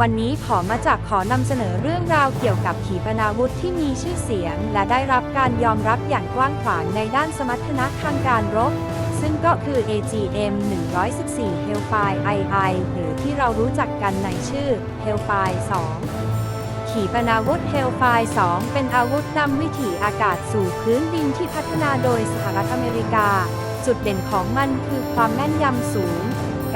วันนี้ขอมาจากขอนำเสนอเรื่องราวเกี่ยวกับขีปนาวุธที่มีชื่อเสียง และได้รับการยอมรับอย่างกว้างขวางในด้านสมรรถนะทางการรบ ซึ่งก็คือ AGM 114 Hellfire II หรือที่เรารู้จักกันในชื่อ Hellfire 2 ขีปนาวุธ Hellfire 2 เป็นอาวุธนำวิถีอากาศสู่พื้นดินที่พัฒนาโดยสหรัฐอเมริกา จุดเด่นของมันคือความแม่นยำสูง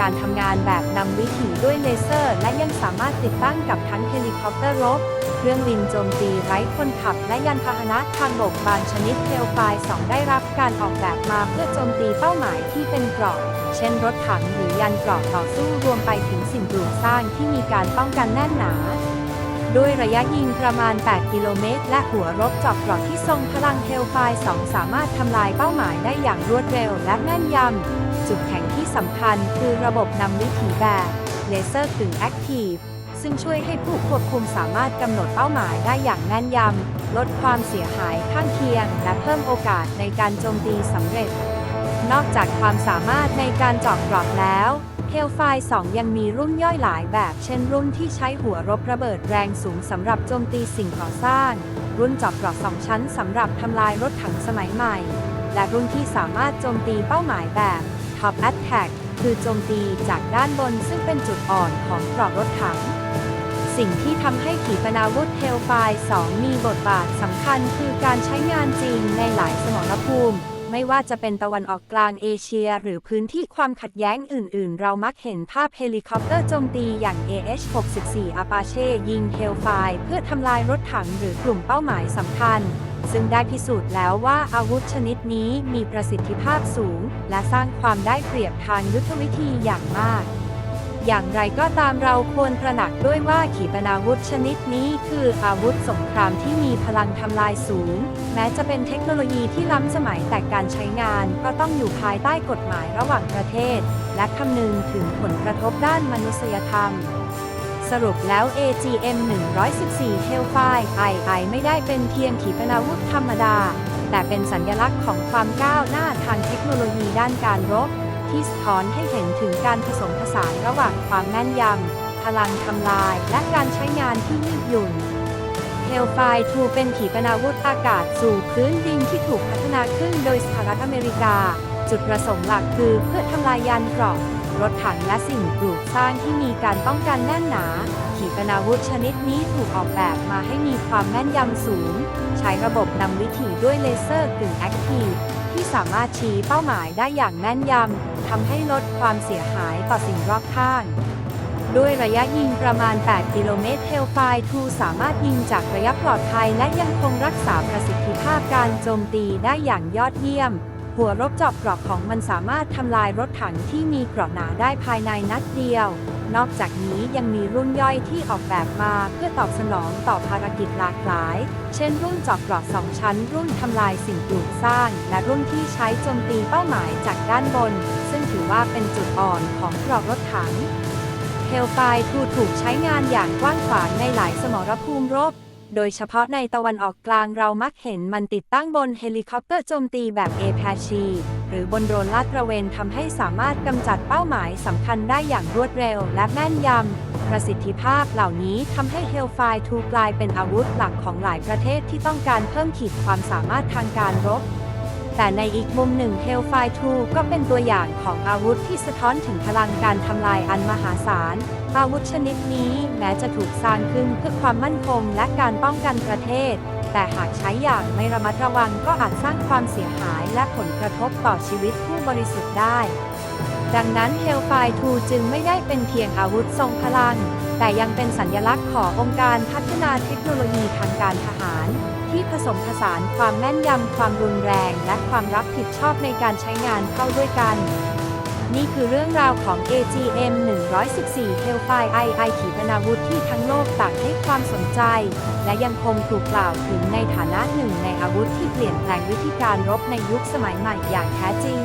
การทำงานแบบนำวิถีด้วยเลเซอร์ และยังสามารถติดตั้งกับทั้งเฮลิคอปเตอร์รบ เครื่องบินโจมตีไร้คนขับ และยานพาหนะทางบกบางชนิดเทลไฟ2ได้รับการออกแบบมาเพื่อโจมตีเป้าหมายที่เป็นเกราะเช่นรถถังหรือยานเกราะต่อสู้รวมไปถึงสิ่งปลูกสร้างที่มีการป้องกันแน่นหนาด้วยระยะยิงประมาณ 8 กิโลเมตร และหัวรบจอกเกราะที่ทรงพลังเฮลไฟ2สามารถทำลายเป้าหมายได้อย่างรวดเร็วและแม่นยำ จุดแข็งที่สำคัญคือระบบนำวิถีแบบเลเซอร์กึ่งแอคทีฟซึ่งช่วยให้ผู้ควบคุมสามารถกำหนดเป้าหมายได้อย่างแม่นยำ ลดความเสียหายข้างเคียง และเพิ่มโอกาสในการโจมตีสำเร็จ นอกจากความสามารถในการเจาะกรอบแล้ว h e l l f i r e 2ยังมีรุ่นย่อยหลายแบบ เช่นรุ่นที่ใช้หัวรบระเบิดแรงสูงสำหรับโจมตีสิ่งก่อสร้าง รุ่นเจาะกรอบสองชั้นสำหรับทำลายรถถังสมัยใหม่ และรุ่นที่สามารถโจมตีเป้าหมายแบบ Top Attack คือโจมตีจากด้านบนซึ่งเป็นจุดอ่อนของกรอบรถถัง สิ่งที่ทำให้ขีปนาวุธ Hellfire 2มีบทบาทสำคัญคือการใช้งานจริงในหลายสมรภูมิ ไม่ว่าจะเป็นตะวันออกกลางเอเชีย หรือพื้นที่ความขัดแย้งอื่น ๆ เรามักเห็นภาพเฮลิคอปเตอร์โจมตีอย่าง AH-64 Apache ยิง Hellfire เพื่อทำลายรถถังหรือกลุ่มเป้าหมายสำคัญซึ่งได้พิสูจน์แล้วว่าอาวุธชนิดนี้มีประสิทธิภาพสูง และสร้างความได้เปรียบทางยุทธวิธีอย่างมาก อย่างไรก็ตามเราควรตระหนักด้วยว่าขีปนาวุธชนิดนี้คืออาวุธสงครามที่มีพลังทำลายสูง แม้จะเป็นเทคโนโลยีที่ล้ำสมัยแต่การใช้งานก็ต้องอยู่ภายใต้กฎหมายระหว่างประเทศ และคำนึงถึงผลกระทบด้านมนุษยธรรม สรุปแล้ว AGM 114 Hellfire II ไม่ได้เป็นเพียงขีปนาวุธธรรมดา แต่เป็นสัญลักษณ์ของความก้าวหน้าทางเทคโนโลยีด้านการรบ ที่สะท้อนให้เห็นถึงการผสมผสานระหว่างความแม่นยำ พลังทำลาย และการใช้งานที่ยืดหยุ่น Hellfire 2เป็นขีปนาวุธอากาศสู่พื้นดินที่ถูกพัฒนาขึ้นโดยสหรัฐอเมริกา จุดประสงค์หลักคือเพื่อทำลายยานเกราะ รถถังและสิ่งปลูกสร้างที่มีการป้องกันแน่นหนา ขีปนาวุธชนิดนี้ถูกออกแบบมาให้มีความแม่นยำสูง ใช้ระบบนำวิถีด้วยเลเซอร์กึ่งแอคทีฟที่สามารถชี้เป้าหมายได้อย่างแม่นยำทำให้ลดความเสียหายต่อสิ่งรอบข้างด้วยระยะยิงประมาณ 8 กิโลเมตร Hellfire 2สามารถยิงจากระยะปลอดภัยและยังคงรักษาประสิทธิภาพการโจมตีได้อย่างยอดเยี่ยม หัวรบเจอบเกราะของมันสามารถทำลายรถถังที่มีเกราะหนาได้ภายในนัดเดียว นอกจากนี้ยังมีรุ่นย่อยที่ออกแบบมาเพื่อตอบสนองต่อภารกิจหลากหลาย เช่นรุ่นเจอบเกราะสองชั้น รุ่นทำลายสิ่งปลูกสร้าง และรุ่นที่ใช้โจมตีเป้าหมายจากด้านบน ซึ่งถือว่าเป็นจุดอ่อนของเกราะรถถังเฮลไฟทูถูกใช้งานอย่างกว้างขวางในหลายสมรภูมิรบ โดยเฉพาะในตะวันออกกลางเรามักเห็นมันติดตั้งบนเฮลิคอปเตอร์โจมตีแบบเอแพชี หรือบนโดรนลาดตระเวนทำให้สามารถกำจัดเป้าหมายสำคัญได้อย่างรวดเร็วและแม่นยำ ประสิทธิภาพเหล่านี้ทำให้ Hellfire 2กลายเป็นอาวุธหลักของหลายประเทศที่ต้องการเพิ่มขีดความสามารถทางการรบ แต่ในอีกมุมหนึ่ง Hellfire 2 ก็เป็นตัวอย่างของอาวุธที่สะท้อนถึงพลังการทำลายอันมหาศาล อาวุธชนิดนี้แม้จะถูกสร้างขึ้นเพื่อความมั่นคงและการป้องกันประเทศ แต่หากใช้อย่างไม่ระมัดระวังก็อาจสร้างความเสียหายและผลกระทบต่อชีวิตผู้บริสุทธิ์ได้ ดังนั้น Hellfire 2 จึงไม่ได้เป็นเพียงอาวุธทรงพลัง แต่ยังเป็นสัญลักษณ์ขององค์การพัฒนาเทคโนโลยีทางการทหาร ที่ผสมผสานความแม่นยำ ความรุนแรง และความรับผิดชอบในการใช้งานเข้าด้วยกัน นี่คือเรื่องราวของ AGM 114 Hellfire II ขีปนาวุธที่ทั้งโลกต่างให้ความสนใจ และยังคงถูกกล่าวถึงในฐานะหนึ่งในอาวุธที่เปลี่ยนแปลงวิธีการรบในยุคสมัยใหม่อย่างแท้จริง